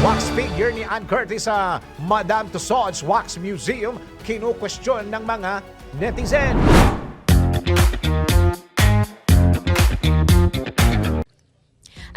Wax figure ni Ann Curtis sa Madame Tussauds Wax Museum kinukwestiyon ng mga netizen.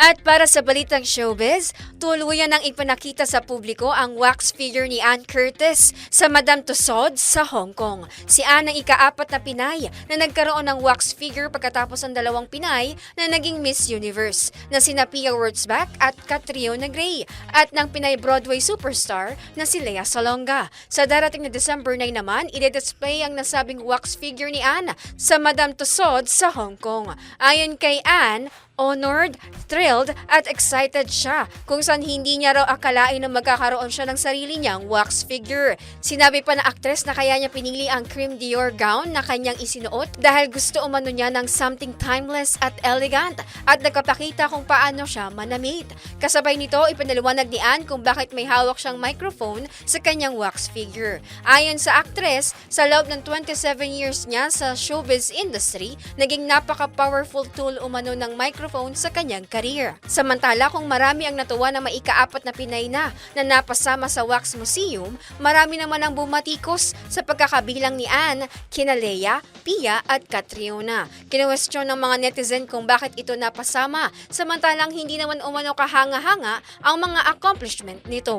At para sa balitang showbiz, tuluyan ang ipinakita sa publiko ang wax figure ni Ann Curtis sa Madame Tussauds sa Hong Kong. Si Ann ang ikaapat na Pinay na nagkaroon ng wax figure pagkatapos ng dalawang Pinay na naging Miss Universe na sina Pia Wurtzbach at Catriona Gray at ng Pinay Broadway superstar na si Lea Salonga. Sa darating na December 9 naman, ide-display ang nasabing wax figure ni Ann sa Madame Tussauds sa Hong Kong. Ayon kay Ann, honored, thrilled at excited siya kung saan hindi niya raw akalain na magkakaroon siya ng sarili niyang wax figure. Sinabi pa na aktres na kaya niya pinili ang cream Dior gown na kanyang isinuot dahil gusto umano niya ng something timeless at elegant at nagpapakita kung paano siya manamit. Kasabay nito, ipinaliwanag ni Anne kung bakit may hawak siyang microphone sa kanyang wax figure. Ayon sa aktres, sa loob ng 27 years niya sa showbiz industry, naging napaka-powerful tool umano ng microphone sa kanyang career. Samantala kung marami ang natuwa na maikaapat na Pinay na na napasama sa Wax Museum, marami naman ang bumatikos sa pagkakabilang ni Anne, kina Lea, Pia at Catriona. Kinwestiyon ng mga netizen kung bakit ito napasama, samantalang hindi naman umano kahanga-hanga ang mga accomplishment nito.